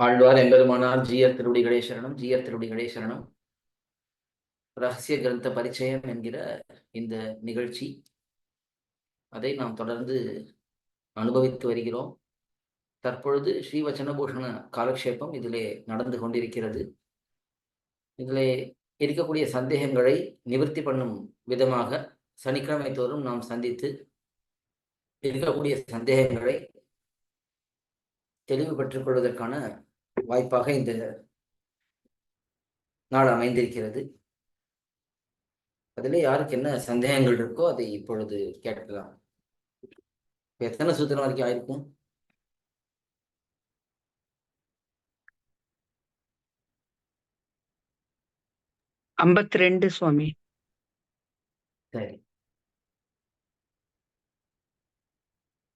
ஆழ்வார் எம்பெருமானார் ஜீயர் திருவடி சரணம் ஜீயர் திருவடி சரணம் ரகசிய கிரந்த பரிச்சயம் என்கிற இந்த நிகழ்ச்சி. அதை நாம் தொடர்ந்து அனுபவித்து வருகிறோம். தற்பொழுது ஸ்ரீவச்சனபூஷண காலக்ஷேபம் இதிலே நடந்து கொண்டிருக்கிறது. இதிலே இருக்கக்கூடிய சந்தேகங்களை நிவர்த்தி பண்ணும் விதமாக சனிக்கிழமை தோறும் நாம் சந்தித்து இருக்கக்கூடிய சந்தேகங்களை தெளிவு பெற்றுக் கொள்வதற்கான வாய்ப்பாக இந்த நாள் அமைந்திருக்கிறது. அதில் யாருக்கு என்ன சந்தேகங்கள் இருக்கோ அதை இப்பொழுது கேட்கலாம். எத்தனை சூத்திரம் வரைக்கும் ஆயிருக்கும்? ஐம்பத்தி ரெண்டு சுவாமி. சரி.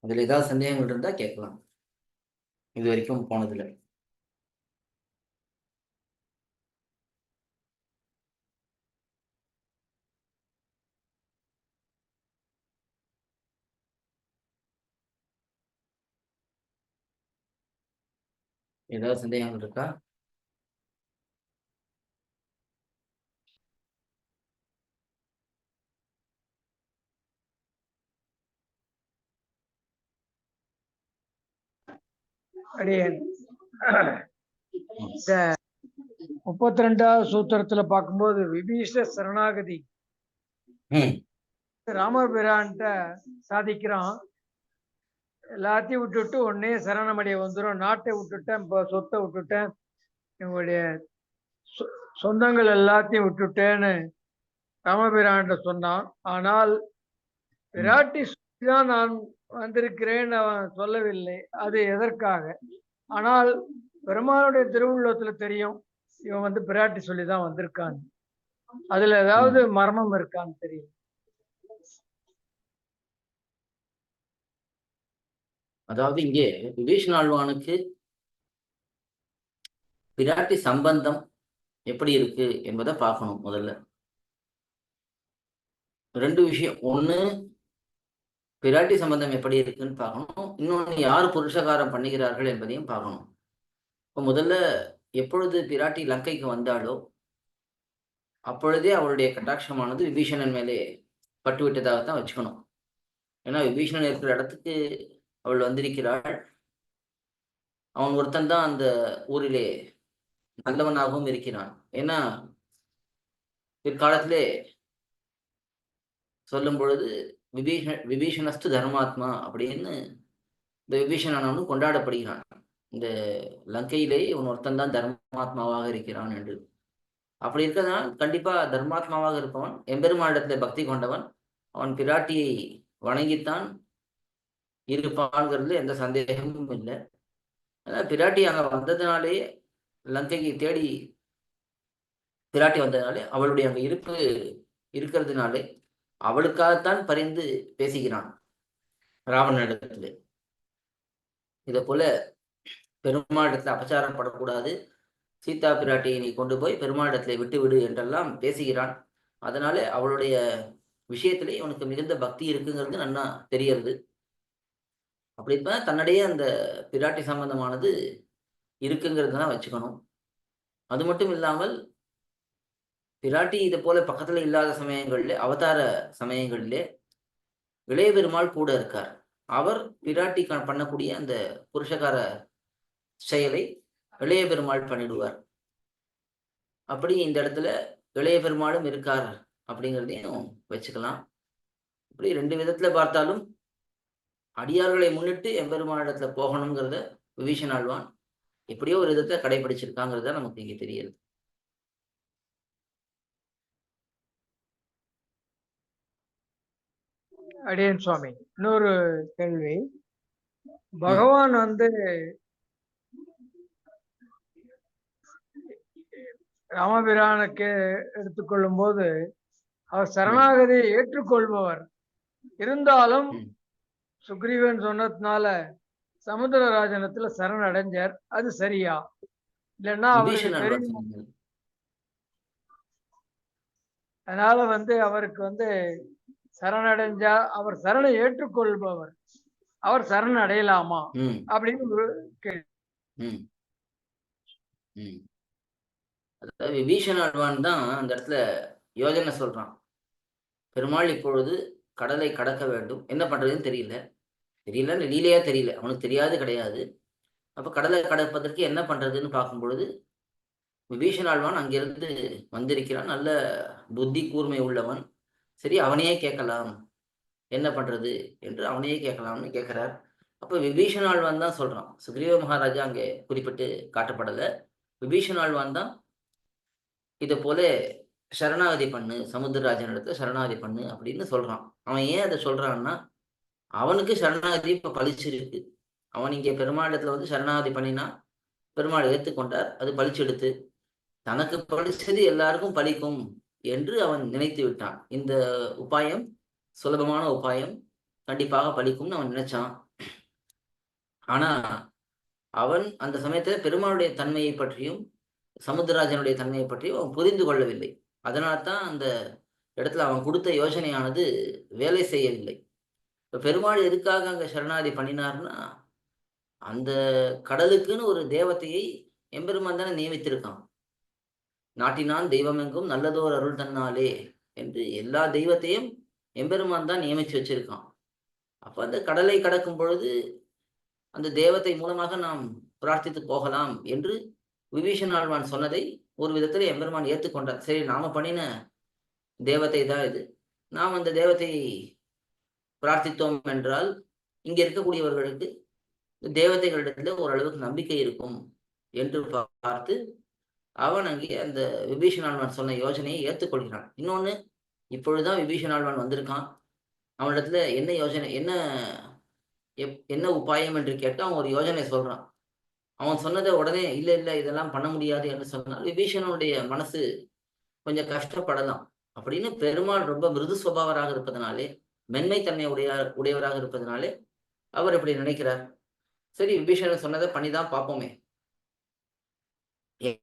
அதுல ஏதாவது சந்தேகங்கள் இருந்தா கேட்கலாம். இது வரைக்கும் போனதுல ஏதாவது சந்தேகங்கள் இருக்கா? அடியேன் இந்த முப்பத்தி ரெண்டாவது சூத்திரத்துல பார்க்கும்போது விபீஷ சரணாகதி. ராமபிரான்ட்ட சாதிக்கிறான். எல்லாத்தையும் விட்டுட்டு உடனே சரணமடைய வந்துடும் நாட்டை விட்டுட்டேன் இப்போ சொத்தை விட்டுட்டேன். என்னுடைய சொ- சொந்தங்கள் எல்லாத்தையும் விட்டுட்டேன்னு ராமபிரான்ட்ட சொன்னான். ஆனால் பிராட்டி தான் நான் வந்திருக்கிறேன்னு அவன் சொல்லவில்லை. அது எதற்காக? ஆனால் பெருமாளுடைய திருவுள்ளத்துல தெரியும் இவன் வந்து பிராட்டி சொல்லி தான் வந்திருக்கான் அதுல ஏதாவது மர்மம் இருக்கான்னு தெரியும். அதாவது இங்கே விபீஷன் ஆழ்வானுக்கு பிராட்டி சம்பந்தம் எப்படி இருக்கு என்பதை பார்க்கணும் முதல்ல. ரெண்டு விஷயம். ஒன்று பிராட்டி சம்பந்தம் எப்படி இருக்குன்னு பார்க்கணும். இன்னொன்னு யார் புருஷகாரம் பண்ணுகிறார்கள் என்பதையும் பார்க்கணும். இப்போ முதல்ல எப்பொழுது பிராட்டி லங்கைக்கு வந்தாலோ அப்பொழுதே அவளுடைய கட்டாட்சமானது விபீஷணன் மேலே பட்டுவிட்டதாகத்தான் வச்சுக்கணும். ஏன்னா விபீஷணன் இருக்கிற இடத்துக்கு அவள் வந்திருக்கிறாள். அவன் ஒருத்தன் தான் அந்த ஊரிலே நல்லவனாகவும் இருக்கிறான். ஏன்னா பிற்காலத்திலே சொல்லும் பொழுது விபீஷ விபீஷணஸ்து தர்மாத்மா அப்படின்னு இந்த விபீஷணனும் கொண்டாடப்படுகிறான். இந்த லங்கையிலே இவன் ஒருத்தன் தான் தர்மாத்மாவாக இருக்கிறான் என்று. அப்படி இருக்கதான் கண்டிப்பா தர்மாத்மாவாக இருப்பவன் எம்பெருமானிடத்துல பக்தி கொண்டவன் அவன் பிராட்டியை வணங்கித்தான் இருப்பான்ங்கிறது எந்த சந்தேகமும் இல்லை. ஆனால் பிராட்டி அங்க வந்ததுனாலே லங்கைக்கு தேடி பிராட்டி வந்ததுனாலே அவளுடைய அங்க இருப்பு இருக்கிறதுனாலே அவளுக்காகத்தான் பரிந்து பேசுகிறான் ராவணனிடத்துல. இதை போல பெருமாளிடத்துல அபச்சாரம் படக்கூடாது. சீதா பிராட்டியை நீ கொண்டு போய் பெருமாளிடத்துல விட்டு விடு என்றெல்லாம் பேசுகிறான். அதனாலே அவளுடைய விஷயத்திலே இவனுக்கு மிகுந்த பக்தி இருக்குங்கிறது நன்னா தெரியறது. அப்படி இருப்ப தன்னிடையே அந்த பிராட்டி சம்பந்தமானது இருக்குங்கிறது தான் வச்சுக்கணும். அது மட்டும் இல்லாமல் பிராட்டி இதை போல பக்கத்துல இல்லாத சமயங்கள்ல அவதார சமயங்களிலே இளைய பெருமாள் கூட இருக்கார். அவர் பிராட்டி க- பண்ணக்கூடிய அந்த புருஷகார செயலை இளைய பெருமாள் பண்ணிடுவார். அப்படி இந்த இடத்துல இளைய பெருமாளும் இருக்கார் அப்படிங்கிறதையும் வச்சுக்கலாம். இப்படி ரெண்டு விதத்துல பார்த்தாலும் அடியார்களை முன்னிட்டு எம்பெருமானிடத்துல போகணுங்கிறத விபீஷன் ஆழ்வான் எப்படியோ ஒரு விதத்தை கடைபிடிச்சிருக்காங்கிறத நமக்கு இங்க தெரியுது. அடியேன் சுவாமி இன்னொரு கேள்வி. பகவான் வந்து ராமபிரானுக்கு எடுத்துக்கொள்ளும் போது அவர் சரணாகதியை ஏற்றுக்கொள்பவர். இருந்தாலும். சுக்ரீவன் சொன்னதுனால சமுத்திரராஜனத்துல சரண் அடைஞ்சார் அது சரியா? இல்லைன்னா அவருக்கு தெரியும். அதனால வந்து அவருக்கு வந்து சரணடைஞ்சா அவர் சரணை ஏற்றுக்கொள்பவர். அவர் சரண் அடையலாமா? அப்படின்னு ஒரு கேள்வி. ம். ம். அதாவது விபீஷண ஆழ்வான் தான் அந்த இடத்துல யோஜனை சொல்றான். பெருமாள் இப்பொழுது கடலை கடக்க வேண்டும். என்ன பண்ணுறதுன்னு தெரியல. தெரியல லீலையா தெரியல. அவனுக்கு தெரியாது கிடையாது. அப்போ கடலை கடப்பதற்கு என்ன பண்ணுறதுன்னு பார்க்கும் பொழுது விபீஷணாழ்வான் அங்கிருந்து வந்திருக்கிறான். நல்ல புத்தி கூர்மை உள்ளவன். சரி அவனையே கேட்கலாம். என்ன பண்ணுறது என்று அவனையே கேட்கலாம்னு கேட்குறார். அப்போ விபீஷணாழ்வான் தான் சொல்கிறான் சுக்ரீவ மகாராஜா அங்கே குறிப்பிட்டு காட்டப்படலை. விபீஷணாழ்வான் தான் இதை போல சரணாகதி பண்ணு சமுத்திரராஜன் இடத்துல சரணாகதி பண்ணு அப்படின்னு சொல்றான். அவன் ஏன் அதை சொல்றான்னா அவனுக்கு சரணாகதி இப்ப பளிச்சிருக்கு அவன் இங்கே பெருமாளிடத்துல வந்து சரணாகதி பண்ணினா பெருமாள் ஏற்றுக்கொண்டார் அது பளிச்செடுத்து தனக்கு பளிச்சது எல்லாருக்கும் பலிக்கும் என்று அவன் நினைத்து விட்டான். இந்த உபாயம் சுலபமான உபாயம் கண்டிப்பாக பலிக்கும்னு அவன் நினைச்சான். ஆனா அவன் அந்த சமயத்துல பெருமாளுடைய தன்மையை பற்றியும் சமுத்திரராஜனுடைய தன்மையை பற்றியும் அவன் புரிந்து கொள்ளவில்லை. அதனால தான் அந்த இடத்துல அவன் கொடுத்த யோசனையானது வேலை செய்யவில்லை. இப்போ பெருமாள் எதுக்காக அங்கே சரணாதி பண்ணினார்னா அந்த கடலுக்குன்னு ஒரு தேவத்தையை எம்பெருமான் தானே நியமித்திருக்கான். நாட்டினான் தெய்வமெங்கும் நல்லதோர் அருள் தன்னாலே என்று எல்லா தெய்வத்தையும் எம்பெருமான் தான் நியமித்து வச்சிருக்கான். அப்போ அந்த கடலை கடக்கும் பொழுது அந்த தேவத்தை மூலமாக நாம் பிரார்த்தித்து போகலாம் என்று விபீஷன் ஆழ்வான் சொன்னதை ஒரு விதத்துல எம்பெருமான் ஏற்றுக்கொண்டார் சரி நாம பண்ணின தேவத்தை தான் இது. நாம் அந்த தேவத்தை பிரார்த்தித்தோம் என்றால் இங்க இருக்கக்கூடியவர்களுக்கு தேவதைகளிடத்துல ஓரளவுக்கு நம்பிக்கை இருக்கும் என்று பார்த்து அவன் அங்கே அந்த விபீஷணாழ்வான் சொன்ன யோசனையை ஏற்றுக்கொள்கிறான் இன்னொன்னு இப்பொழுதுதான் விபீஷணாழ்வான் வந்திருக்கான். அவனிடத்துல என்ன யோசனை என்ன எப் என்ன உபாயம் என்று கேட்டு அவன் ஒரு யோஜனை சொல்றான். அவன் சொன்னதை உடனே இல்ல இல்ல இதெல்லாம் பண்ண முடியாது என்று சொன்னால் விபீஷணனுடைய மனசு கொஞ்சம் கஷ்டப்படலாம் அப்படின்னு பெருமாள் ரொம்ப மிருது சுபாவராக இருப்பதனாலே மென்மைத்தன்மை உடைய உடையவராக இருப்பதனாலே அவர் இப்படி நினைக்கிறார். சரி விபீஷணன் சொன்னதை பண்ணிதான் பார்ப்போமே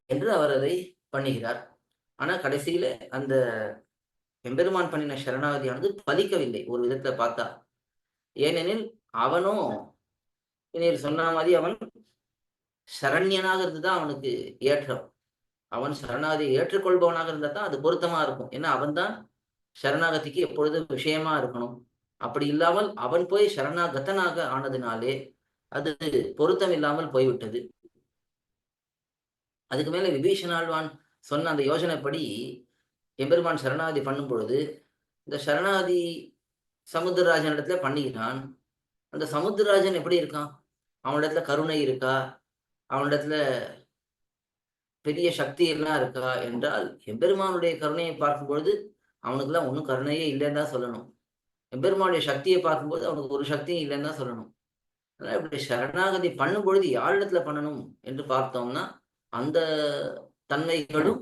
என்று அவர் அதை பண்ணுகிறார் ஆனா கடைசியில அந்த எம்பெருமான் பண்ணின சரணாகதியானது பலிக்கவில்லை ஒரு விதத்துல பார்த்தா. ஏனெனில் அவனும் இனியில் சொன்ன மாதிரி அவன் சரண்யனாக இருந்துதான் அவனுக்கு ஏற்றம். அவன் சரணாகதியை ஏற்றுக்கொள்பவனாக இருந்தா தான் அது பொருத்தமா இருக்கும். ஏன்னா அவன் தான் சரணாகதிக்கு எப்பொழுதும் விஷயமா இருக்கணும். அப்படி இல்லாமல் அவன் போய் சரணாகத்தனாக ஆனதுனாலே அது பொருத்தம் இல்லாமல் போய்விட்டது. அதுக்கு மேல விபீஷணாழ்வான் சொன்ன அந்த யோசனைப்படி எம்பெருமான் சரணாகதி பண்ணும் பொழுது இந்த சரணாகதி சமுத்திரராஜன் இடத்துல பண்ணிக்கிறான். அந்த சமுத்திரராஜன் எப்படி இருக்கான்? அவனிடத்துல கருணை இருக்கா? அவனிடத்துல பெரிய சக்தி எல்லாம் இருக்கா என்றால் எம்பெருமானுடைய கருணையை பார்க்கும் பொழுது அவனுக்குலாம் ஒன்றும் கருணையே இல்லைன்னு தான் சொல்லணும். எம்பெருமானுடைய சக்தியை பார்க்கும்போது அவனுக்கு ஒரு சக்தியும் இல்லைன்னு தான் சொல்லணும். அதனால் இப்படி சரணாகதி பண்ணும் பொழுது யாரிடத்துல பண்ணணும் என்று பார்த்தோம்னா அந்த தன்மைகளும்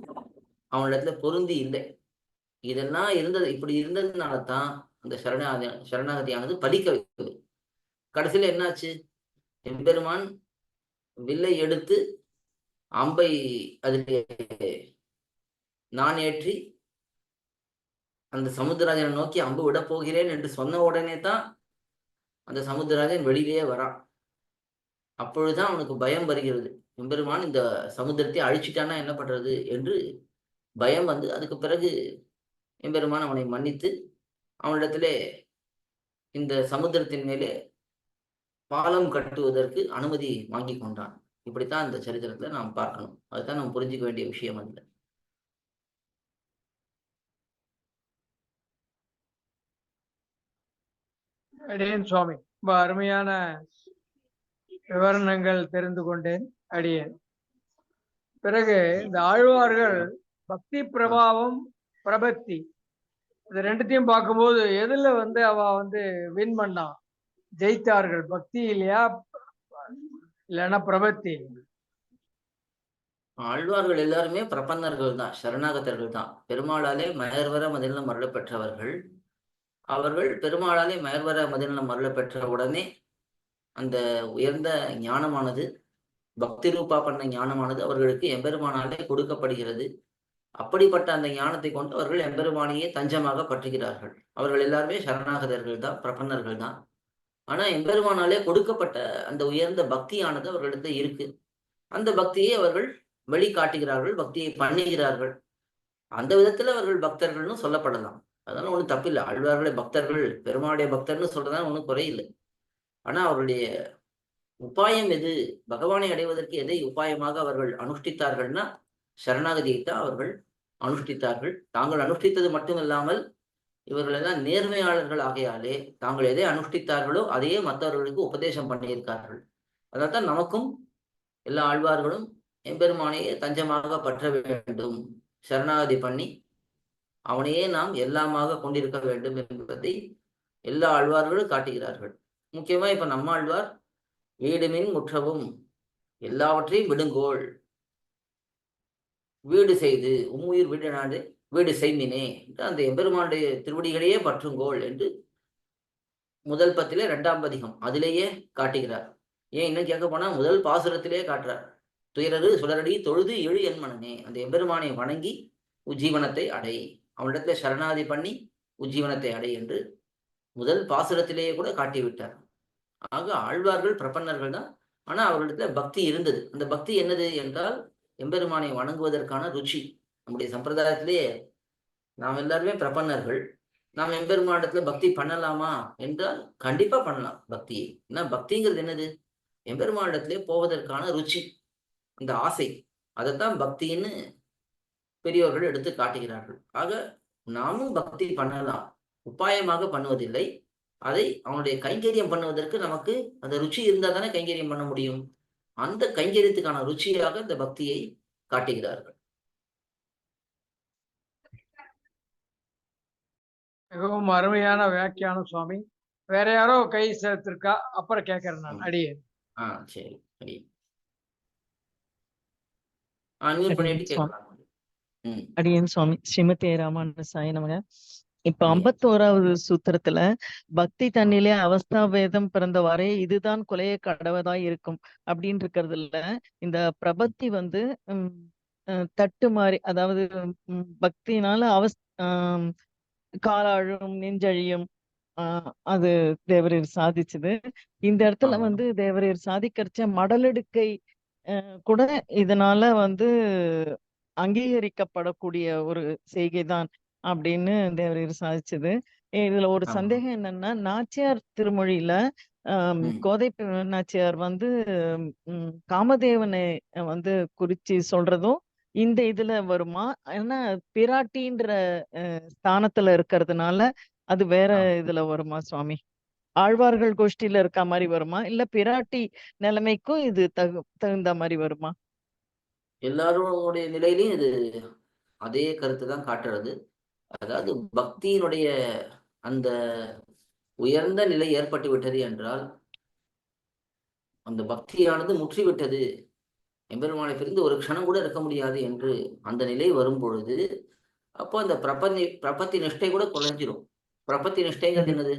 அவனிடத்துல பொருந்தி இல்லை. இதெல்லாம் இருந்தது இப்படி இருந்ததுனால தான் அந்த சரணாகதி சரணாகதியானது பலிக்கவில்லை கடைசியில என்னாச்சு? எம்பெருமான் வில்லை எடுத்து அம்பை அதிலே நான் ஏற்றி அந்த சமுத்திரராஜனை நோக்கி அம்பு விட போகிறேன் என்று சொன்ன உடனே தான் அந்த சமுத்திரராஜன் வெளியிலேயே வரான் அப்பொழுதுதான் அவனுக்கு பயம் வருகிறது. எம்பெருமான் இந்த சமுத்திரத்தை அழிச்சிட்டானா என்ன பண்றது என்று பயம் வந்து அதுக்கு பிறகு எம்பெருமான் அவனை மன்னித்து அவனிடத்திலே இந்த சமுத்திரத்தின் மேலே பாலம் கட்டுவதற்கு அனுமதி வாங்கி கொண்டான். இப்படித்தான் இந்த சரித்திரத்துல நாம் பார்க்கணும். அதுதான் நம்ம புரிஞ்சுக்க வேண்டிய விஷயம் அல்ல அடியேன் சுவாமி ரொம்ப அருமையான விவரணங்கள் தெரிந்து கொண்டேன். அடியேன் பிறகு இந்த ஆழ்வார்கள் பக்தி பிரபாவம் பிரபத்தி இது ரெண்டுத்தையும் பார்க்கும்போது எதுல வந்து அவ வந்து வின் பண்ணான் ஜெயித்தார்கள். பக்தி இல்லையா? இல்லைன்னா பிரபத்தி ஆழ்வார்கள் எல்லாருமே பிரபன்னர்கள் தான் சரணாகதர்கள் தான். பெருமாளாலே மயர்வர மதிலம் மருள பெற்றவர்கள் அவர்கள் பெருமாளாலே மயர்வர மதிலம் மருள பெற்ற உடனே அந்த உயர்ந்த ஞானமானது பக்தி ரூபா பண்ண ஞானமானது அவர்களுக்கு எம்பெருமானாலே கொடுக்கப்படுகிறது. அப்படிப்பட்ட அந்த ஞானத்தை கொண்டு அவர்கள் எம்பெருமானையே தஞ்சமாக பற்றுகிறார்கள். அவர்கள் எல்லாருமே சரணாகதர்கள் தான் பிரபன்னர்கள் தான். ஆனா எம்பெருமானாலே கொடுக்கப்பட்ட அந்த உயர்ந்த பக்தியானது அவர்களிடத்துல இருக்கு. அந்த பக்தியை அவர்கள் வெளிக்காட்டுகிறார்கள் பக்தியை பண்ணுகிறார்கள். அந்த விதத்துல அவர்கள் பக்தர்கள்னு சொல்லப்படலாம். அதனால ஒன்றும் தப்பில்லை. ஆழ்வார்களே பக்தர்கள் பெருமாளுடைய பக்தர்னு சொல்றதுதான் ஒன்றும் குறையில்லை. ஆனா அவருடைய உபாயம் எது? பகவானை அடைவதற்கு எதை உபாயமாக அவர்கள் அனுஷ்டித்தார்கள்னா சரணாகதியை தான் அவர்கள் அனுஷ்டித்தார்கள். தாங்கள் அனுஷ்டித்தது மட்டும் இல்லாமல் இவர்கள் எல்லாம் நேர்மையாளர்கள் ஆகையாலே தாங்கள் எதை அனுஷ்டித்தார்களோ அதையே மற்றவர்களுக்கு உபதேசம் பண்ணியிருக்கார்கள். அதான் நமக்கும் எல்லா ஆழ்வார்களும் எம்பெருமானையே தஞ்சமாக பற்ற வேண்டும். சரணாகதி பண்ணி அவனையே நாம் எல்லாமாக கொண்டிருக்க வேண்டும் என்பதை எல்லா ஆழ்வார்களும் காட்டுகிறார்கள். முக்கியமா இப்ப நம்ம ஆழ்வார் வீடுமின் முற்றவும் எல்லாவற்றையும் விடுங்கோள். வீடு செய்து உம்முயிர் வீடு நாடு வீடு செய்மினே என்று அந்த எம்பெருமானுடைய திருவடிகளையே பற்றுங்கோள் என்று முதல் பத்திலே இரண்டாம் பதிகம் அதிலேயே காட்டுகிறார். ஏன் இன்னும் கேட்க போனா முதல் பாசுரத்திலே காட்டுறார். துயரரு சுடரடி தொழுது எழு எண்மனனே அந்த எம்பெருமானை வணங்கி உஜ்ஜீவனத்தை அடை. அவனிடத்துல சரணாதி பண்ணி உஜ்ஜீவனத்தை அடை என்று முதல் பாசுரத்திலேயே கூட காட்டிவிட்டார். ஆக ஆழ்வார்கள் பிரபன்னர்கள் தான். ஆனா அவர்களிடத்துல பக்தி இருந்தது. அந்த பக்தி என்னது என்றால் எம்பெருமானை வணங்குவதற்கான ருச்சி. நம்முடைய சம்பிரதாயத்திலேயே நாம் எல்லாருமே பிரபன்னர்கள். நாம் எம்பெருமானிடத்துல பக்தி பண்ணலாமா என்றால் கண்டிப்பா பண்ணலாம் பக்தியை. ஏன்னா பக்திங்கிறது என்னது? எம்பெருமானிடத்திலே போவதற்கான ருச்சி அந்த ஆசை. அதைத்தான் பக்தின்னு பெரியோர்கள் எடுத்து காட்டுகிறார்கள். ஆக நாமும் பக்தி பண்ணலாம். உபாயமாக பண்ணுவதில்லை. அதை அவனுடைய கைங்கரியம் பண்ணுவதற்கு நமக்கு அந்த ருச்சி இருந்தால் தானே கைங்கரியம் பண்ண முடியும்? அந்த கைங்கரியத்துக்கான ருச்சியாக இந்த பக்தியை காட்டுகிறார்கள். மிகவும் அருமையான வியாக்கியானம் சுவாமி. வேற யாரோ கை சேர்த்திருக்கா? அப்புறம் கேட்கறேன் நான். அடியே. ஆ சரி. அடியேன் சுவாமி. ஸ்ரீமதி ராமானுசாய நமக. இப்ப. ஐம்பத்தோராவது சூத்திரத்துல பக்தி தன்னிலே அவஸ்தா வேதம் பிறந்தவாறே இதுதான் கொலைய கடவதாய் இருக்கும் அப்படின்னு இருக்கிறதுல இந்த பிரபத்தி வந்து தட்டு மாதிரி அதாவது பக்தினால அவஸ் காலாழும் நெஞ்சழியும் ஆஹ் அது தேவரீர் சாதிச்சது இந்த இடத்துல. வந்து தேவரீர் சாதிக்கரிச்ச மடலெடுக்கை கூட இதனால வந்து அங்கீகரிக்கப்படக்கூடிய ஒரு செய்கைதான் அப்படின்னு தேவரீர் சாதிச்சது இதுல ஒரு. சந்தேகம் என்னன்னா நாச்சியார் திருமொழியில. கோதை நாச்சியார் வந்து காமதேவனை வந்து குறிச்சு சொல்றதும் இந்த இதுல வருமா? ஏன்னா பிராட்டின்ற ஸ்தானத்துல இருக்கிறதுனால அது வேற. இதுல வருமா சுவாமி? ஆழ்வார்கள் கோஷ்டியில இருக்க மாதிரி வருமா? இல்ல பிராட்டி நிலைமைக்கும் இது தகு தகுந்த மாதிரி வருமா? எல்லாருடைய நிலையிலையும் இது அதே கருத்து தான் காட்டுறது. அதாவது பக்தியினுடைய அந்த உயர்ந்த நிலை ஏற்பட்டு விட்டது என்றால் அந்த பக்தியானது முற்றிவிட்டது. எம்பெருமானை பிரிந்து ஒரு க்ஷணம் கூட இருக்க முடியாது என்று அந்த நிலை வரும் பொழுது அப்போ அந்த பிரபந்தி பிரபத்தி நிஷ்டை கூட குறைஞ்சிரும் பிரபத்தி நிஷ்டைங்கிறது என்னது?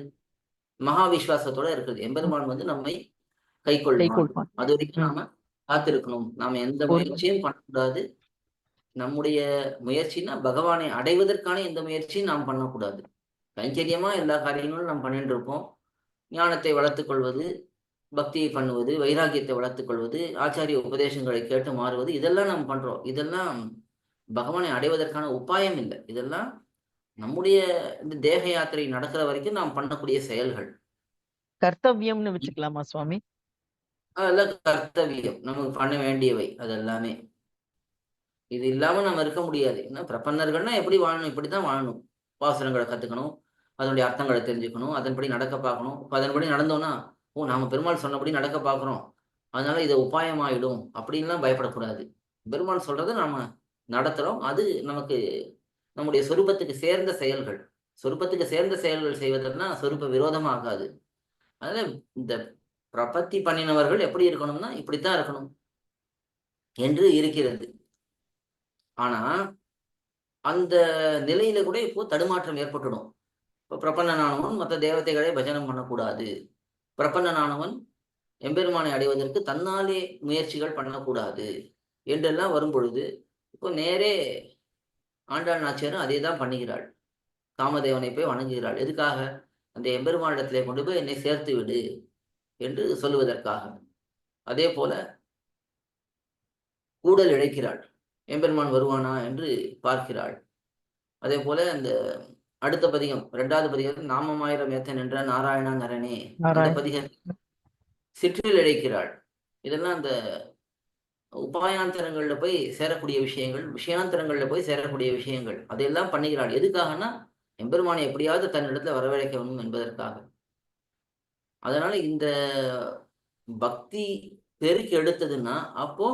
மகா விஸ்வாசத்தோட இருக்குது. எம்பெருமான் வந்து நம்மை கை கொள்ளும் அது வரைக்கும் நாம காத்திருக்கணும். நாம எந்த முயற்சியும் பண்ணக்கூடாது. நம்முடைய முயற்சினா பகவானை அடைவதற்கான எந்த முயற்சியும் நாம் பண்ணக்கூடாது. கைங்கரியமா எல்லா காரியங்களும் நாம் பண்ணிட்டு இருப்போம். ஞானத்தை வளர்த்துக் கொள்வது பக்தியை பண்ணுவது வைராகியத்தை வளர்த்துக் கொள்வது ஆச்சாரிய உபதேசங்களை கேட்டு மாறுவது இதெல்லாம் நாம் பண்றோம். இதெல்லாம் பகவானை அடைவதற்கான உபாயம் இல்லை. இதெல்லாம் நம்முடைய இந்த தேக யாத்திரை நடக்கிற வரைக்கும் நாம் பண்ணக்கூடிய செயல்கள். கர்த்தவியம்னு வச்சுக்கலாமா சுவாமி? அதெல்லாம் கர்த்தவியம். நமக்கு பண்ண வேண்டியவை அதெல்லாமே. இது இல்லாம நம்ம இருக்க முடியாது. ஏன்னா பிரபன்னர்கள்னா எப்படி வாழணும்? இப்படித்தான் வாழணும். பாசுரங்களை கத்துக்கணும் அதனுடைய அர்த்தங்களை தெரிஞ்சுக்கணும் அதன்படி நடக்க பார்க்கணும். அதன்படி நடந்தோம்னா ஓ நாம பெருமாள் சொன்னபடி நடக்க பார்க்குறோம். அதனால இது உபாயமாயிடும் அப்படின்லாம் பயப்படக்கூடாது. பெருமாள் சொல்றதை நாம நடத்துறோம். அது நமக்கு நம்முடைய சொரூபத்துக்கு சேர்ந்த செயல்கள். சொரூபத்துக்கு சேர்ந்த செயல்கள் செய்வதற்குனா சொரூப விரோதமாகாது. அதனால இந்த பிரபத்தி பண்ணினவர்கள் எப்படி இருக்கணும்னா இப்படித்தான் இருக்கணும் என்று இருக்கிறது. ஆனா அந்த நிலையில கூட இப்போ தடுமாற்றம் ஏற்பட்டுடும். இப்போ பிரபன்னனானவன் மற்ற தேவதைகளை பஜனம் பண்ணக்கூடாது. பிரபன்னனானவன் எம்பெருமானை அடைவதற்கு தன்னாலே முயற்சிகள் பண்ணக்கூடாது என்றெல்லாம் வரும் பொழுது இப்போ நேரே ஆண்டாள் நாச்சியாரும் அதே தான் பண்ணுகிறாள். காமதேவனை போய் வணங்குகிறாள். எதுக்காக? அந்த எம்பெருமானிடத்திலே கொண்டு போய் என்னை சேர்த்து விடு என்று சொல்லுவதற்காக. அதே போல கூடல் இழைக்கிறாள். எம்பெருமான் வருவானா என்று பார்க்கிறாள். அதே போல அந்த அடுத்த பதிகம் இரண்டாவது பதிகம் நாமமாயிரம் ஏத்தன் என்ற நாராயணா நரனே அந்த. பதிகம் சிற்றில் இழைக்கிறாள். இதெல்லாம் அந்த உபாயாந்தரங்கள்ல போய் சேரக்கூடிய விஷயங்கள் விஷயாந்தரங்கள்ல போய் சேரக்கூடிய விஷயங்கள் அதையெல்லாம் பண்ணுகிறாள். எதுக்காகனா எம்பெருமானை எப்படியாவது தன்னிடத்துல வரவழைக்க வேண்டும் என்பதற்காக. அதனால இந்த பக்தி பெருக்கி எடுத்ததுன்னா அப்போ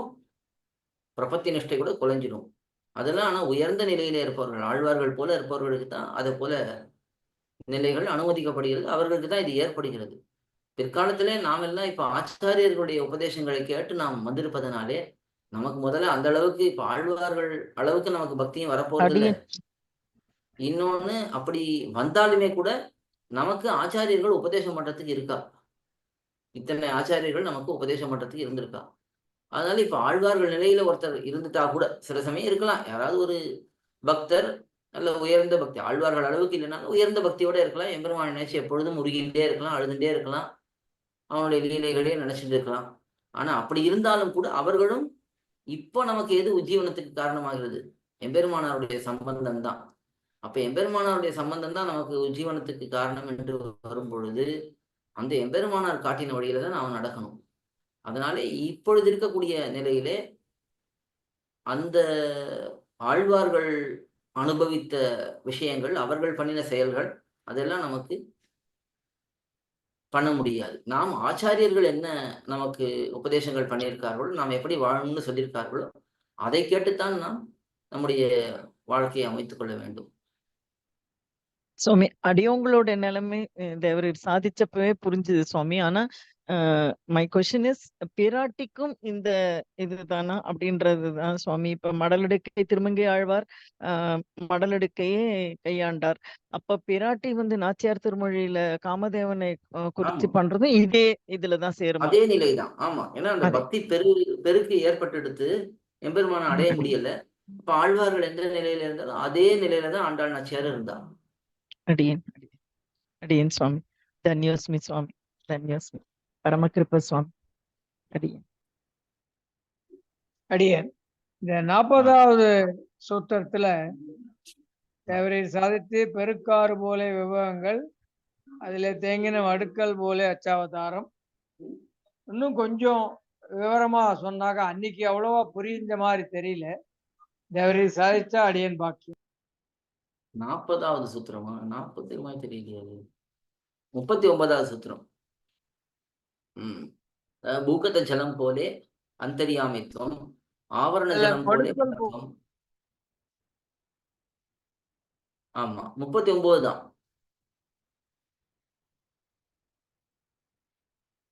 பிரபத்தி நிஷ்டை கூட குலைஞ்சிடும் அதெல்லாம் ஆனா உயர்ந்த நிலையில இருப்பவர்கள் ஆழ்வார்கள் போல இருப்பவர்களுக்கு தான் அதை போல நிலைகள் அனுமதிக்கப்படுகிறது. அவர்களுக்கு தான் இது ஏற்படுகிறது. பிற்காலத்திலே நாம் எல்லாம் இப்ப ஆச்சாரியர்களுடைய உபதேசங்களை கேட்டு நாம் வந்திருப்பதனாலே நமக்கு முதல்ல அந்த அளவுக்கு இப்ப ஆழ்வார்கள் அளவுக்கு நமக்கு பக்தியும் வரப்போறது இல்லை இன்னொன்னு அப்படி வந்தாலுமே கூட நமக்கு ஆச்சாரியர்கள் உபதேசம் பண்றதுக்கு இருக்கா? இத்தனை ஆச்சாரியர்கள் நமக்கு உபதேசம் பண்றதுக்கு இருந்திருக்கா? அதனால இப்ப ஆழ்வார்கள் நிலையில ஒருத்தர் இருந்துட்டா கூட சில சமயம் இருக்கலாம். யாராவது ஒரு பக்தர் நல்ல உயர்ந்த பக்தி ஆழ்வார்கள் அளவுக்கு இல்லைனாலும் உயர்ந்த பக்தியோட இருக்கலாம். எம்பெருமான் நினைச்சு எப்பொழுதும் முருகிட்டே இருக்கலாம் அழுதுண்டே இருக்கலாம். அவனுடைய லீலைகளே நினைச்சிட்டு இருக்கலாம். ஆனா அப்படி இருந்தாலும் கூட அவர்களும் இப்போ நமக்கு எது உஜ்ஜீவனத்துக்கு காரணமாகிறது? எம்பெருமானாருடைய சம்பந்தம் தான். அப்ப எம்பெருமானாருடைய சம்பந்தம் தான் நமக்கு உஜ்ஜீவனத்துக்கு காரணம் என்று வரும் பொழுது அந்த எம்பெருமானார் காட்டின வழியில தான் நாம் நடக்கணும். அதனால இப்பொழுது இருக்கக்கூடிய நிலையிலே அந்த ஆழ்வார்கள் அனுபவித்த விஷயங்கள் அவர்கள் பண்ணின செயல்கள் அதெல்லாம் நமக்கு பண்ண முடியாது. நாம் ஆச்சாரியர்கள் என்ன நமக்கு உபதேசங்கள் பண்ணியிருக்கார்களோ நாம் எப்படி வாழணும்னு சொல்லியிருக்கார்களோ அதை கேட்டுத்தான் நாம் நம்முடைய வாழ்க்கையை அமைத்துக் கொள்ள வேண்டும். சுவாமி அடியவங்களோட நிலைமை தேவர் சாதிச்சப்பவே புரிஞ்சுது சுவாமி. ஆனா மை கொஷின் இஸ் பிராட்டிக்கும் இந்த இதுதானா? அப்படின்றது தான் சுவாமி. இப்ப மடலெடுக்கை திருமங்கை ஆழ்வார் மடலெடுக்கையே கையாண்டார். அப்ப பிராட்டி வந்து நாச்சியார் திருமொழியில காமதேவனை ஆமா. பண்றதும் இதே இதுலதான் சேருமா? அதே நிலைதான் ஆமா. ஏன்னா அந்த. பக்தி பெரு பெருக்கு ஏற்பட்டெடுத்து எம்பெருமானை அடைய முடியல அப்ப ஆழ்வார்கள் எந்த நிலையில இருந்தாலும் அதே நிலையில தான் ஆண்டாள் நாச்சியார் இருந்தா அடியேன். அடியேன் சுவாமி. தன்யோஸ்மி சுவாமி. தன்யோஸ்மி. பரமகிருப சுவாமி. அடியேன். அடியேன். இந்த நாற்பதாவது சூத்திரத்துல தேவரீர் சாதித்து பெருக்காறு போல விவகங்கள் அதுல தேங்கின அடுக்கல் போல அச்சாவதாரம். இன்னும் கொஞ்சம் விவரமா சொன்னாக்க அன்னைக்கு அவ்வளவா புரிஞ்ச மாதிரி தெரியல. தேவரீர் சாதிச்சா அடியேன் பாக்கி நாற்பதாவது சூத்திரமா? நாற்பத்தி மாதிரி தெரியலையே. முப்பத்தி ஒன்பதாவது சூத்திரம். பூகத ஜலம் போலே அந்தரியாமித்துவம் ஆவரண ஜலம் போலே. ஆமா முப்பத்தி ஒன்பது தான்.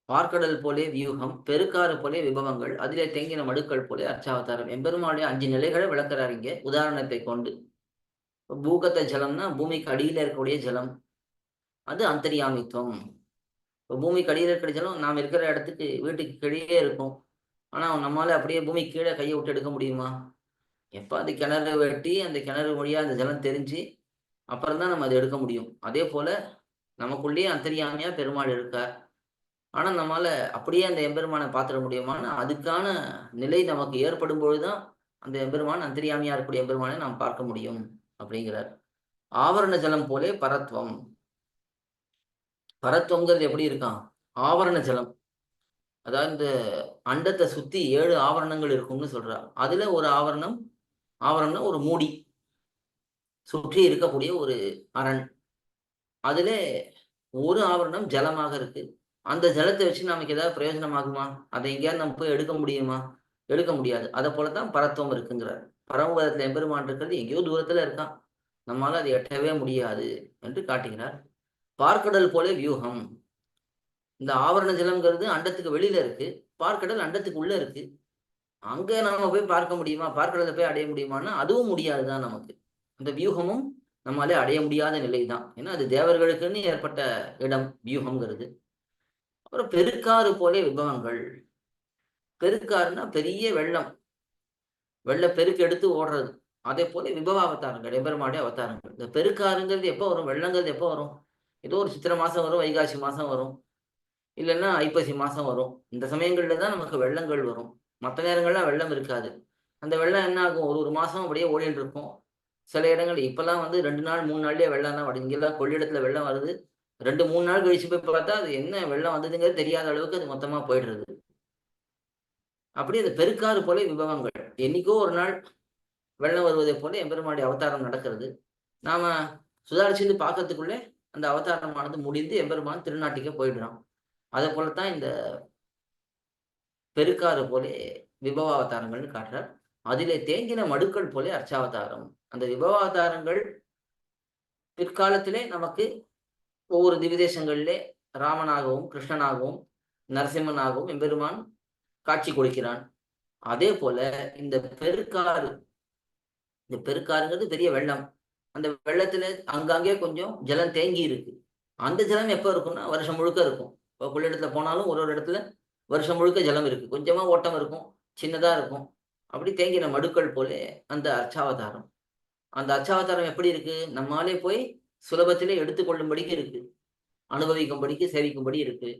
பார்க்கடல் போலே வியூகம் பெருக்காறு போலே விபவங்கள் அதிலே தேங்கின மடுக்கள் போலே அர்ச்சாவதாரம் எம்பெருமானுடைய அஞ்சு நிலைகளை விளக்குறாரு இங்க உதாரணத்தை கொண்டு. பூகத்த ஜலம்னா பூமிக்கு அடியில இருக்கக்கூடிய ஜலம். அது அந்தரியாமித்துவம். இப்போ பூமி கடியில் கிடைச்சாலும் நாம் இருக்கிற இடத்துக்கு வீட்டுக்கு கீழே இருக்கும். ஆனால் நம்மளால அப்படியே பூமி கீழே கையை விட்டு எடுக்க முடியுமா? எப்போ அந்த கிணறு வெட்டி அந்த கிணறு மொழியாக அந்த ஜலம் தெரிஞ்சு அப்புறம் தான் நம்ம அதை எடுக்க முடியும். அதே போல நமக்குள்ளேயே அந்தரியாமையா பெருமாள் இருக்கார். ஆனால் நம்மளால அப்படியே அந்த எம்பெருமானை பார்த்துட முடியுமான்னு அதுக்கான நிலை நமக்கு ஏற்படும் பொழுதுதான் அந்த எம்பெருமான் அந்தரியாமையாக இருக்கக்கூடிய எம்பெருமானை நாம் பார்க்க முடியும் அப்படிங்கிறார். ஆவரண ஜலம் போலே பரத்வம். பரத்வங்கிறது எப்படி இருக்கான்? ஆவரண ஜலம். அதாவது இந்த அண்டத்தை சுத்தி ஏழு ஆவரணங்கள் இருக்கும்னு சொல்றார் அதுல ஒரு ஆவரணம் ஆவரணம்னா ஒரு மூடி. சுற்றி இருக்கக்கூடிய ஒரு அரண். அதுல ஒரு ஆவரணம் ஜலமாக இருக்கு. அந்த ஜலத்தை வச்சு நமக்கு ஏதாவது பிரயோஜனமாகுமா? அதை எங்கேயாவது நம்ம போய் எடுக்க முடியுமா? எடுக்க முடியாது. அதை போலதான் பரத்துவம் இருக்குங்கிறார். பரமபதத்துல எம்பெருமான் இருக்கிறது எங்கேயோ தூரத்துல இருக்கான். நம்மளால் அதை எட்டவே முடியாது என்று காட்டுகிறார். பார்க்கடல் போல வியூகம். இந்த ஆவரண ஜலம்ங்கிறது அண்டத்துக்கு வெளியில இருக்கு. பார்க்கடல் அண்டத்துக்கு உள்ள இருக்கு. அங்க நாம போய் பார்க்க முடியுமா? பார்க்கடலை போய் அடைய முடியுமான்னா அதுவும் முடியாதுதான் நமக்கு. அந்த வியூகமும் நம்மளே அடைய முடியாத நிலை தான் ஏன்னா அது தேவர்களுக்குன்னு ஏற்பட்ட இடம் வியூகம்ங்கிறது. அப்புறம் பெருக்காறு போலே விபவங்கள். பெருக்காருன்னா பெரிய வெள்ளம். வெள்ள பெருக்கு எடுத்து ஓடுறது. அதே போல விபவ அவதாரங்கள் எம்பெருமாடைய அவதாரங்கள். இந்த பெருக்காருங்கிறது எப்போ வரும்? வெள்ளங்கிறது எப்போ வரும்? ஏதோ ஒரு சித்திரை மாதம் வரும் வைகாசி மாதம் வரும். இல்லைன்னா ஐப்பசி மாதம் வரும். இந்த சமயங்களில் தான் நமக்கு வெள்ளங்கள் வரும். மற்ற நேரங்கள்லாம் வெள்ளம் இருக்காது. அந்த வெள்ளம் என்ன ஆகும் ஒரு ஒரு மாதம் அப்படியே ஓடிட்டு இருக்கும். சில இடங்கள் இப்போல்லாம் வந்து ரெண்டு நாள் மூணு நாள்லேயே வெள்ளம் தான் வருது இங்கெல்லாம் கொள்ளிடத்துல வெள்ளம் வருது. ரெண்டு மூணு நாள் கழிச்சு போய் பார்த்தா அது என்ன வெள்ளம் வந்ததுங்கிறது தெரியாத அளவுக்கு அது மொத்தமாக போயிடுறது. அப்படி அது பெருக்காறு போல விபவங்கள். என்னைக்கோ ஒரு நாள் வெள்ளம் வருவதை போல எம்பெருமாடி அவதாரம் நடக்கிறது. நாம சுதாரிச்சுட்டு பார்க்கறதுக்குள்ளே அந்த அவதாரமானது முடிந்து எம்பெருமான் திருநாட்டுக்கே போயிடுறான். அதை போலத்தான் இந்த பெருக்காறு போலே விபவ அவதாரங்கள்னு காட்டுறார். அதிலே தேங்கின மடுக்கள் போலே அர்ச்சாவதாரம் அந்த விபவாவதாரங்கள் பிற்காலத்திலே நமக்கு ஒவ்வொரு திவிதேசங்களிலே ராமனாகவும் கிருஷ்ணனாகவும் நரசிம்மனாகவும் எம்பெருமான் காட்சி கொடுக்கிறான். அதே போல இந்த பெருக்காறு இந்த பெருக்காறுங்கிறது பெரிய வெள்ளம். அந்த வெள்ளத்துல அங்கங்கே கொஞ்சம் ஜலம் தேங்கி இருக்கு. அந்த ஜலம் எப்போ இருக்கும்னா வருஷம் முழுக்க இருக்கும். இப்போ கொள்ளிடத்துல போனாலும் ஒரு ஒரு இடத்துல வருஷம் முழுக்க ஜலம் இருக்கு. கொஞ்சமா ஓட்டம் இருக்கும் சின்னதா இருக்கும். அப்படி தேங்கின மடுக்கள் போலே அந்த அர்ச்சாவதாரம். அந்த அர்ச்சாவதாரம் எப்படி இருக்கு? நம்மாலே போய் சுலபத்திலே எடுத்துக்கொள்ளும்படிக்கு இருக்கு. அனுபவிக்கும்படிக்கு சேவிக்கும்படி இருக்கு.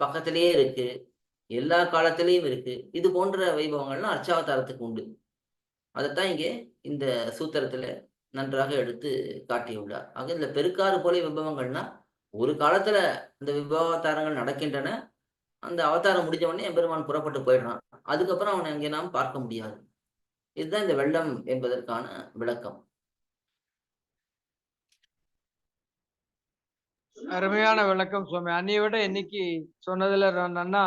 பக்கத்திலேயே இருக்கு. எல்லா காலத்திலையும் இருக்கு. இது போன்ற வைபவங்கள்லாம் அர்ச்சாவதாரத்துக்கு உண்டு. அதைத்தான் இங்கே இந்த சூத்திரத்துல நன்றாக எடுத்து காட்டியுள்ளார். ஆக இந்த பெருக்காறு போல விபவங்கள்னா ஒரு காலத்துல இந்த விபவாவதாரங்கள் நடக்கின்றன. அந்த அவதாரம் முடிஞ்ச உடனே எம்பெருமான் புறப்பட்டு போயிடுறான். அதுக்கப்புறம் அவனை அங்கே நாம் பார்க்க முடியாது. இதுதான் இந்த வெள்ளம் என்பதற்கான விளக்கம். அருமையான விளக்கம் சுவாமி. அன்னைய விட இன்னைக்கு சொன்னதுல நன்னா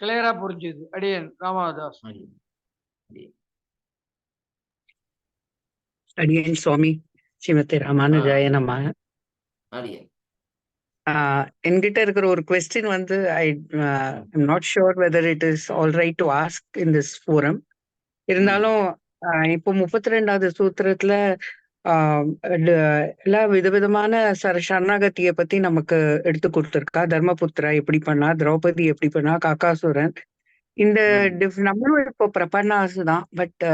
கிளியரா புரிஞ்சுது. அடியன் ராமதாஸ். அடியேன் சுவாமி ஸ்ரீமதி ராமானுஜாய நம அடியே என்கிட்ட இருக்கிற ஒரு கொஸ்டின் வந்து I am not sure whether it is all right to ask in this forum இருந்தாலும் இப்போ முப்பத்தி ரெண்டாவது சூத்திரத்துல எல்லா விதவிதமான சர சரணாகதியை பத்தி நமக்கு எடுத்து கொடுத்துருக்கா. தர்மபுத்திரா எப்படி பண்ணா திரௌபதி எப்படி பண்ணா காக்காசுரன். இந்த. டிஃப் நம்மளும் இப்போ பிரபன்னாசு தான் பட்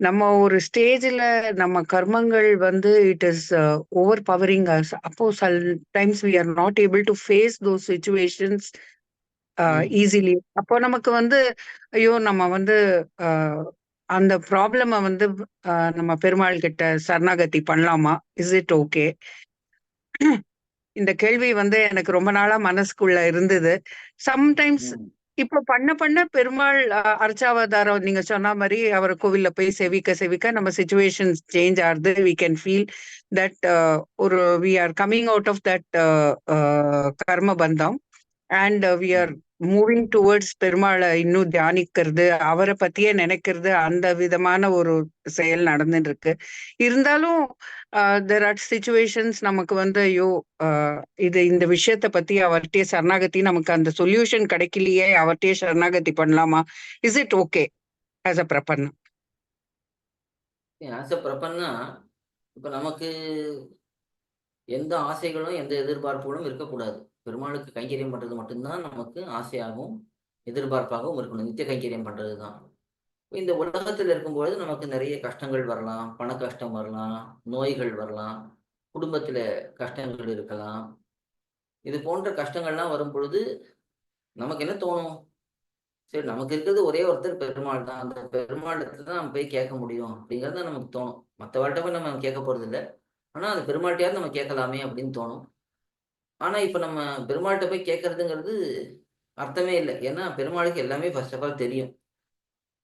நம்ம ஒரு ஸ்டேஜ்ல நம்ம கர்மங்கள் வந்து it is overpowering as அப்போ such times we are not able to face those situations. Easily அப்போ நமக்கு வந்து ஐயோ நம்ம வந்து ஆஹ் அந்த ப்ராப்ளம வந்து ஆஹ் நம்ம பெருமாள் கிட்ட சரணாகதி பண்ணலாமா? இஸ் இட் ஓகே இந்த கேள்வி வந்து எனக்கு ரொம்ப நாளா மனசுக்குள்ள இருந்தது. சம்டைம்ஸ். இப்போ பண்ண பண்ண பெருமாள் அர்ச்சாவதாரம் நீங்க சொன்ன மாதிரி அவர் கோவில்ல போய் செவிக்க செவிக்க நம்ம சுச்சுவேஷன் சேஞ்ச் ஆகுது. வி கேன் ஃபீல் தட் ஒரு we are coming out of that கர்ம பந்தம். And we are moving towards பெருமாளை இன்னும் தியானிக்கிறது அவரை பத்தியே நினைக்கிறது அந்த விதமான ஒரு செயல் நடந்துட்டு இருக்கு. இருந்தாலும் தெர் ஆர் சுச்சுவேஷன்ஸ் நமக்கு வந்து ஐயோ இது இந்த விஷயத்த பத்தி அவர்கிட்டயே சரணாகதி நமக்கு அந்த சொல்யூஷன் கிடைக்கலையே அவர்கிட்டயே சரணாகதி பண்ணலாமா? Is it okay as a பிரபன்னா a பிரபன்னா இப்ப நமக்கு எந்த ஆசைகளும் எந்த எதிர்பார்ப்புகளும் இருக்கக்கூடாது. பெருமாளுக்கு கைங்கரியம் பண்றது மட்டும்தான் நமக்கு ஆசையாகவும் எதிர்பார்ப்பாகவும் இருக்கணும். நித்திய கைங்கரியம் பண்றது தான் இந்த உலகத்தில் இருக்கும்பொழுது நமக்கு நிறைய கஷ்டங்கள் வரலாம் பண கஷ்டம் வரலாம் நோய்கள் வரலாம் குடும்பத்தில் கஷ்டங்கள் இருக்கலாம். இது போன்ற கஷ்டங்கள்லாம் வரும் பொழுது நமக்கு என்ன தோணும்? சரி நமக்கு இருக்கிறது ஒரே ஒருத்தர் பெருமாள் தான். அந்த பெருமாளத்தை தான் நம்ம போய் கேட்க முடியும் அப்படிங்கிறது தான் நமக்கு தோணும். மற்றவர்கிட்ட போய் நம்ம கேட்க போகிறது இல்லை. ஆனால் அந்த பெருமாள்கிட்டயாவது நம்ம கேட்கலாமே அப்படின்னு தோணும். ஆனால் இப்போ நம்ம பெருமாள்கிட்ட போய் கேட்கறதுங்கிறது அர்த்தமே இல்லை. ஏன்னா பெருமாளுக்கு எல்லாமே ஃபர்ஸ்ட் ஆஃப் ஆல் தெரியும்.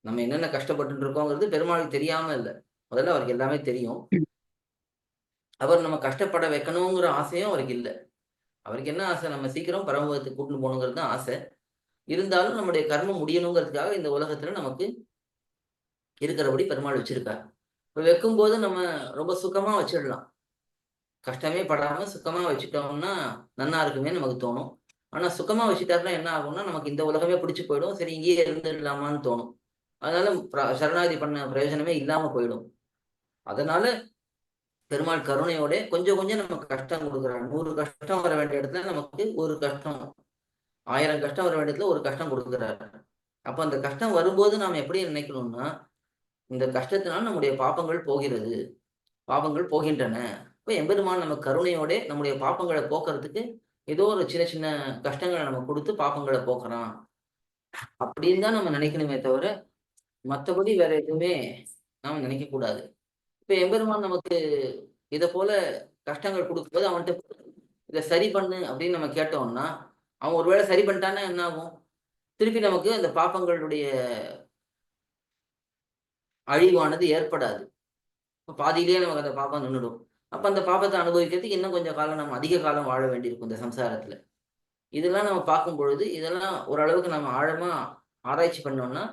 நம்ம என்னென்ன கஷ்டப்பட்டு இருக்கோங்கிறது பெருமாளுக்கு தெரியாம இல்லை. முதல்ல அவருக்கு எல்லாமே தெரியும். அவர் நம்ம கஷ்டப்பட வைக்கணுங்கிற ஆசையும் அவருக்கு இல்லை. அவருக்கு என்ன ஆசை? நம்ம சீக்கிரம் பரமபதத்துக்கு கூட்டின்னு போகணுங்கிறது தான் ஆசை. இருந்தாலும் நம்முடைய கர்மம் முடியணுங்கிறதுக்காக இந்த உலகத்துல நமக்கு இருக்கிறபடி பெருமாள் வச்சிருக்கார். இப்போ வைக்கும்போது நம்ம ரொம்ப சுகமா வச்சிடலாம். கஷ்டமே படாம சுகமா வச்சுட்டோம்னா நன்னா இருக்குமே நமக்கு தோணும். ஆனா சுகமா வச்சுட்டாருன்னா என்ன ஆகும்னா நமக்கு இந்த உலகமே பிடிச்சு போயிடும். சரி இங்கேயே இருந்துடலாமான்னு தோணும். அதனால சரணாகதி பண்ண பிரயோஜனமே இல்லாம போயிடும். அதனால பெருமாள் கருணையோட கொஞ்சம் கொஞ்சம் நமக்கு கஷ்டம் கொடுக்குறாரு நூறு கஷ்டம் வர வேண்டிய இடத்துல நமக்கு ஒரு கஷ்டம் ஆயிரம் கஷ்டம் வர வேண்டிய இடத்துல ஒரு கஷ்டம் கொடுக்குறாரு. அப்ப அந்த கஷ்டம் வரும்போது நாம் எப்படி நினைக்கணும்னா இந்த கஷ்டத்தினால் நம்முடைய பாப்பங்கள் போகிறது. பாப்பங்கள் போகின்றன. இப்போ எம்பெருமான் நம்ம கருணையோட நம்முடைய பாப்பங்களை போக்குறதுக்கு ஏதோ ஒரு சின்ன சின்ன கஷ்டங்களை நம்ம கொடுத்து பாப்பங்களை போக்குறான். அப்படின்னு தான் நம்ம நினைக்கணுமே தவிர மத்தபடி வேற எதுவுமே நாம நினைக்க கூடாது இப்ப எம்பெருமான் நமக்கு இதை போல கஷ்டங்கள் கொடுக்கும்போது அவன்கிட்ட இதை சரி பண்ணு அப்படின்னு நம்ம கேட்டோம்னா அவன் ஒருவேளை சரி பண்ணிட்டான்னா என்ன ஆகும் திருப்பி நமக்கு அந்த பாப்பங்களுடைய அழிவானது ஏற்படாது. பாதியிலேயே நமக்கு அந்த பாப்பம் நின்றுடும் அப்ப அந்த பாப்பத்தை அனுபவிக்கிறதுக்கு இன்னும் கொஞ்சம் காலம் நம்ம அதிக காலம் வாழ வேண்டியிருக்கும் இந்த சம்சாரத்துல. இதெல்லாம் நம்ம பார்க்கும் பொழுது இதெல்லாம் ஓரளவுக்கு நம்ம ஆழமா ஆராய்ச்சி பண்ணோம்னா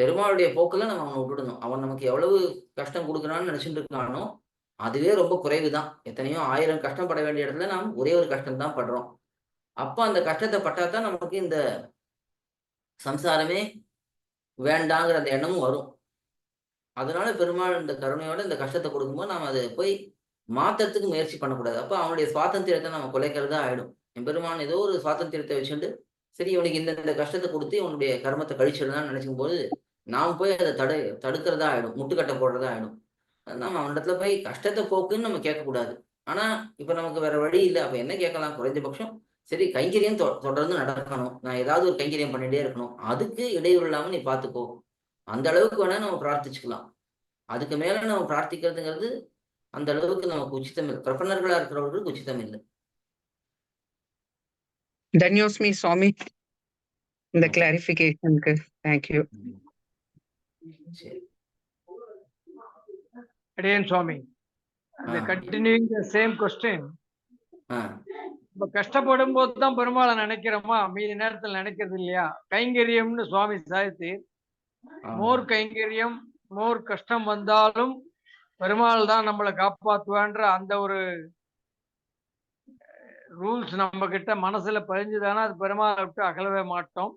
பெருமாளுடைய போக்கில் நம்ம அவனை விட்டுடணும். அவன் நமக்கு எவ்வளவு கஷ்டம் கொடுக்குறான்னு நினச்சிட்டு இருக்கானோ அதுவே ரொம்ப குறைவு தான் எத்தனையோ ஆயிரம் கஷ்டம் பட வேண்டிய இடத்துல நாம் ஒரே ஒரு கஷ்டம் தான் படுறோம். அப்போ அந்த கஷ்டத்தை பட்டா தான் நமக்கு இந்த சம்சாரமே வேண்டாங்கிற அந்த எண்ணமும் வரும். அதனால பெருமாள் இந்த கருணையோட இந்த கஷ்டத்தை கொடுக்கும்போது நாம் அதை போய் மாத்திரத்துக்கு முயற்சி பண்ணக்கூடாது. அப்போ அவனுடைய சுவாதந்திரத்தை நம்ம குலைக்கிறதா ஆயிடும். என் பெருமான் ஏதோ ஒரு சுவாதந்திரத்தை வச்சுட்டு சரி இவனுக்கு இந்த இந்த கஷ்டத்தை கொடுத்து இவனுடைய கர்மத்தை கழிச்சிடலாம்னு நினைக்கும் போது நாம் போய் அதை தடு தடுக்கிறதா ஆயிடும் முட்டுக்கட்டை போடுறதா ஆயிடும். நம்ம அவனிடத்துல போய் கஷ்டத்தை போக்குன்னு நம்ம கேட்கக்கூடாது. ஆனா இப்ப நமக்கு வேற வழி இல்லை. அப்ப என்ன கேட்கலாம்? குறைஞ்சபட்சம் சரி கைங்கரியம் தொ- தொடர்ந்து நடக்கணும். நான் ஏதாவது ஒரு கைங்கரியம் பண்ணிட்டே இருக்கணும். அதுக்கு இடையூறு இல்லாம நீ பாத்துக்கோ அந்த அளவுக்கு வேணா நம்ம பிரார்த்திச்சுக்கலாம். அதுக்கு மேல நம்ம பிரார்த்திக்கிறதுங்கிறது அந்த அளவுக்கு நமக்கு உச்சிதம் இல்லை. பிரபன்னர்களா இருக்கிறவர்களுக்கு உச்சிதம் இல்லை. தன்யோஸ்மி சுவாமி இந்த. கிளாரிபிகேஷனுக்கு தேங்க்யூ அடியேன் சுவாமி? அந்த ஆ. கண்டினியூங் த சேம் கொஸ்டின் நம்ம கஷ்டப்படும் போது தான் பெருமாளை நினைக்கிறோமா? மீதி நேரத்துல நினைக்கிறது இல்லையா? கைங்கரியம்னு சுவாமி சாதித்து. மோர் கைங்கரியம் மோர் கஷ்டம் வந்தாலும் பெருமாள் தான் நம்மளை காப்பாத்துவான்ற அந்த ஒரு ரூல்ஸ் நம்ம கிட்ட மனசுல பதிஞ்சுதானா? அது பெருமாளை விட்டு அகலவே மாட்டோம்.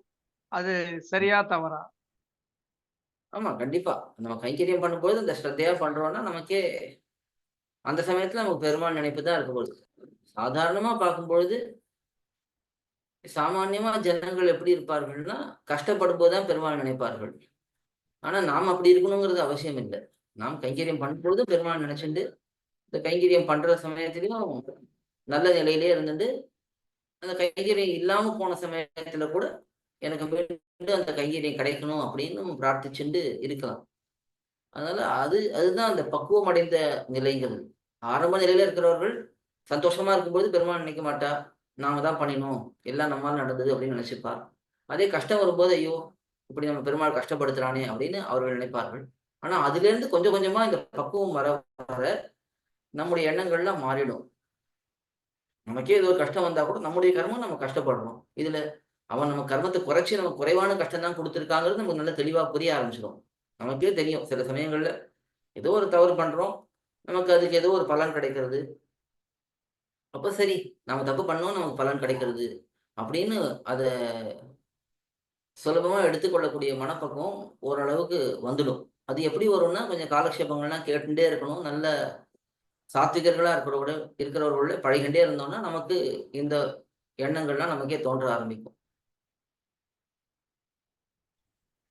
அது சரியா தவறா? ஆமா கண்டிப்பா. நம்ம கைங்கரியம் பண்ணும்போது இந்த ஸ்ரத்தையா பண்றோம்னா நமக்கே அந்த சமயத்துல நமக்கு பெருமாள் நினைப்பு தான் இருக்க போகுது. சாதாரணமா பார்க்கும்பொழுது சாமானியமா ஜனங்கள் எப்படி இருப்பார்கள்னா கஷ்டப்படும் போதுதான் பெருமாள் நினைப்பார்கள். ஆனா நாம் அப்படி இருக்கணுங்கிறது அவசியம் இல்லை. நாம் கைங்கரியம் பண்ணும்பொழுது பெருமாள் நினைச்சிட்டு இந்த கைங்கரியம் பண்ற சமயத்திலையும் நல்ல நிலையிலே இருந்துட்டு அந்த கைங்கரியம் இல்லாம போன சமயத்துல கூட எனக்கு மீண்டும் அந்த நீ கிடைக்கணும் அப்படின்னு பிரார்த்திச்சுண்டு இருக்கலாம். அதனால அது அதுதான் அந்த பக்குவம் அடைந்த நிலைங்கிறது ஆரம்ப நிலையில இருக்கிறவர்கள் சந்தோஷமா இருக்கும்போது பெருமாள் நினைக்க மாட்டா நாம தான் பண்ணினோம் எல்லாம் நம்மால் நடந்தது அப்படின்னு நினைச்சுப்பார். அதே கஷ்டம் வரும்போது ஐயோ இப்படி நம்ம பெருமாள் கஷ்டப்படுத்துறானே அப்படின்னு அவர்கள் நினைப்பார்கள். ஆனா அதுல இருந்து கொஞ்சம் கொஞ்சமா இந்த பக்குவம் வர வர நம்முடைய எண்ணங்கள்லாம் மாறிடும். நமக்கே ஏதோ ஒரு கஷ்டம் வந்தா கூட நம்முடைய கர்மம் நம்ம கஷ்டப்படுறோம் இதுல அவன் நம்ம கர்மத்தை குறைச்சி நமக்கு குறைவான கஷ்டம் தான் கொடுத்துருக்காங்கிறது நமக்கு நல்லா தெளிவாக புரிய ஆரம்பிச்சிடும் நமக்கே தெரியும். சில சமயங்களில் ஏதோ ஒரு தவறு பண்ணுறோம் நமக்கு அதுக்கு ஏதோ ஒரு பலன் கிடைக்கிறது. அப்போ சரி நம்ம தப்பு பண்ணோம் நமக்கு பலன் கிடைக்கிறது. அப்படின்னு அதை சுலபமாக எடுத்துக்கொள்ளக்கூடிய மனப்பக்குவம் ஓரளவுக்கு வந்துடும். அது எப்படி வரும்னா கொஞ்சம் காலக்ஷேபங்கள்லாம் கேட்டுட்டே இருக்கணும். நல்ல சாத்விகர்களாக இருக்கிறவரோட இருக்கிறவர்களோட பழகிட்டே இருந்தோம்னா நமக்கு இந்த எண்ணங்கள்லாம் நமக்கே தோன்ற ஆரம்பிக்கும்.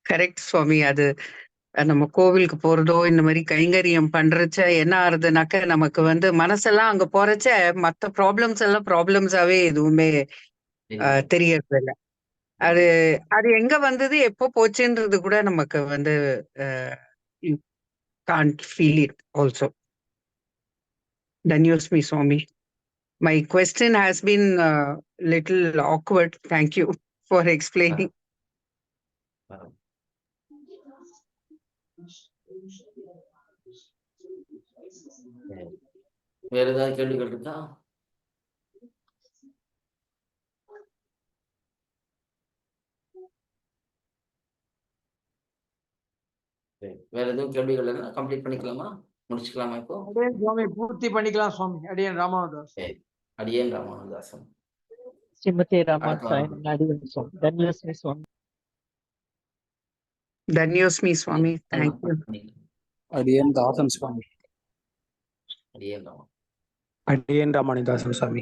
கரெக்ட் சுவாமி. அது நம்ம கோவிலுக்கு போறதோ இந்த மாதிரி கைங்கரியம் பண்றச்ச என்ன ஆறுதுனாக்க நமக்கு வந்து மனசெல்லாம் அங்க போறச்ச மத்த ப்ராப்ளம்ஸ் எல்லாம் ப்ராப்ளம்ஸாவே எதுவுமே தெரியறது இல்ல அது அது எங்க வந்தது எப்போ போச்சுன்றது கூட நமக்கு வந்து கான்ட் ஃபீல் இட் ஆல்சோ தன்யோஸ்மி சுவாமி. My question has been little awkward thank you for explaining வேற ஏதாவது கேள்விகள் இருக்கா சரி. வேற எதுவும் கேள்விகள் இல்லைன்னா கம்ப்ளீட் பண்ணிக்கலாமா? முடிச்சுக்கலாமா இப்போ? அடியேன் சுவாமி பூர்த்தி பண்ணிக்கலாம் சுவாமி. அடியேன் ராமானுதாஸ் அடியேன் ராமானுதாசன் ஸ்ரீமதி வாரம். நடிகர் சுவாமி தன்யலட்சுமி சுவாமி. தன்யோஸ்மி சுவாமி தேங்க்யூ அடியேன் தாசன் சுவாமி அடியேன் ராமன் அடியேன் ராமானிதாசன் சுவாமி.